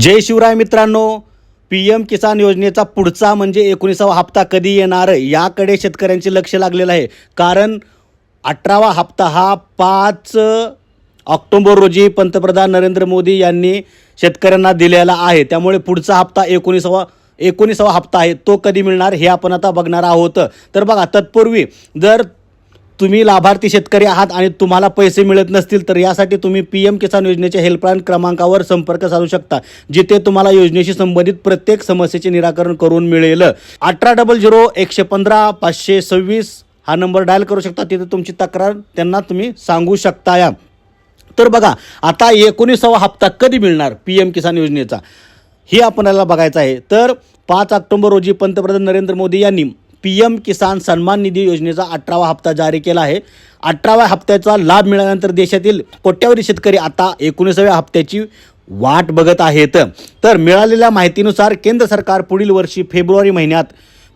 जय शिवराय मित्रांनो P M किसान योजनेचा पुढचा म्हणजे एकोणीसावा हप्ता कधी येणार याकडे शेतकऱ्यांचे लक्ष लागलेलं आहे. कारण अठरावा हप्ता हा पाच ऑक्टोबर रोजी पंतप्रधान नरेंद्र मोदी यांनी शेतकऱ्यांना दिलेला आहे. त्यामुळे पुढचा हप्ता एकोणीसावा एकोणीसावा हप्ता आहे. तो कधी मिळणार हे आपण आता बघणार आहोत. तर बघा तत्पूर्वी जर तुम्ही लाभार्थी शेतकरी आहात आणि तुम्हाला पैसे मिळत नसतील तर यासाठी तुम्ही पी एम किसान योजनेच्या हेल्पलाईन क्रमांकावर संपर्क साधू शकता जिथे तुम्हाला योजनेशी संबंधित प्रत्येक समस्येचे निराकरण करून मिळेल. अठरा डबल झिरो एकशे पंधरा पाचशे सव्वीस हा नंबर डायल करू शकता तिथे तुमची तक्रार त्यांना तुम्ही सांगू शकता या तर बघा आता एकोणीसावा हप्ता कधी मिळणार पी एम किसान योजनेचा? हे आपल्याला बघायचं आहे. तर पाच ऑक्टोबर रोजी पंतप्रधान नरेंद्र मोदी यांनी पी एम किसान सन्मान निधी योजनेचा अठरावा हप्ता जारी केला आहे. अठराव्या हप्त्याचा लाभ मिळाल्यानंतर देशातील कोट्यावधी शेतकरी आता एकोणीसाव्या हप्त्याची वाट बघत आहेत. तर मिळालेल्या माहितीनुसार केंद्र सरकार पुढील वर्षी फेब्रुवारी महिन्यात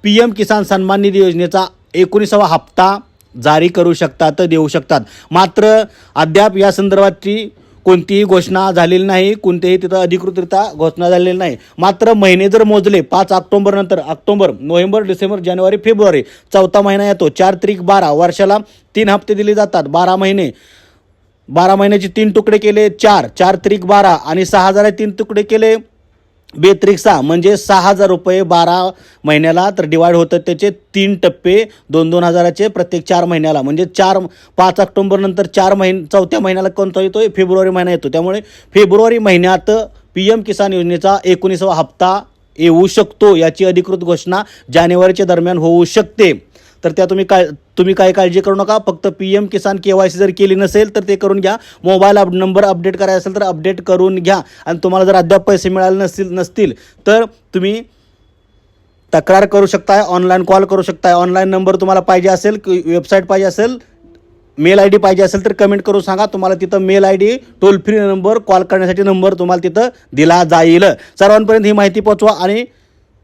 पी एम किसान सन्मान निधी योजनेचा एकोणीसावा हप्ता जारी करू शकतात देऊ शकतात. मात्र अद्याप या संदर्भातची कोणतीही घोषणा झालेली नाही कोणतेही तिथं अधिकृतरित्या घोषणा झालेली नाही. मात्र महिने जर मोजले पाच ऑक्टोबर नंतर ऑक्टोबर नोव्हेंबर डिसेंबर जानेवारी फेब्रुवारी चौथा महिना येतो. चार त्रिक बारा वर्षाला तीन हप्ते दिले जातात. बारा महिने बारा महिन्याचे तीन तुकडे केले चार चार त्रिक बारा आणि सहा हजार तीन तुकडे केले. बेत्रिक सहा म्हणजे सहा हजार रुपये बारा महिन्याला तर डिवाईड होतं त्याचे तीन टप्पे दोन दोन हजाराचे प्रत्येक चार महिन्याला. म्हणजे चार पाच ऑक्टोंबरनंतर चार महिन चौथ्या महिन्याला कोणता येतो फेब्रुवारी महिना येतो. त्यामुळे फेब्रुवारी महिन्यात पी एम किसान योजनेचा एकोणीसावा हप्ता येऊ शकतो याची अधिकृत घोषणा जानेवारीच्या दरम्यान होऊ शकते. तर त्या तुम्ही काय तुम्ही काही काळजी करू नका. फक्त P M Kisan K Y C जर केली नसेल तर ते करून घ्या. मोबाईल अप नंबर अपडेट करायचा असेल तर अपडेट करून घ्या. आणि तुम्हाला जर अद्याप पैसे मिळाले नसतील नसतील तर तुम्ही तक्रार करू शकताय ऑनलाईन कॉल करू शकताय. ऑनलाईन नंबर तुम्हाला पाहिजे असेल वेबसाईट पाहिजे असेल मेल आय डी पाहिजे असेल तर कमेंट करून सांगा. तुम्हाला तिथं mail I D toll free number call करण्यासाठी नंबर तुम्हाला तिथं दिला जाईल. सर्वांपर्यंत ही माहिती पोहोचवा आणि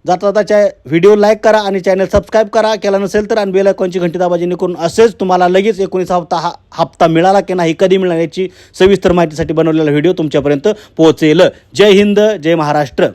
जाता जाता चा व्हिडिओ लाईक करा आणि चॅनल सबस्क्राईब करा. केला नसेल तर आणि बेल आयकॉनची घंटी दाबाजी जेणेकरून असेच तुम्हाला लगेच एकोणीस हप्ता हा हप्ता मिळाला की नाही कधी मिळणार याची सविस्तर माहितीसाठी बनवलेला व्हिडिओ तुमच्यापर्यंत पोहोचेल. जय हिंद जय महाराष्ट्र.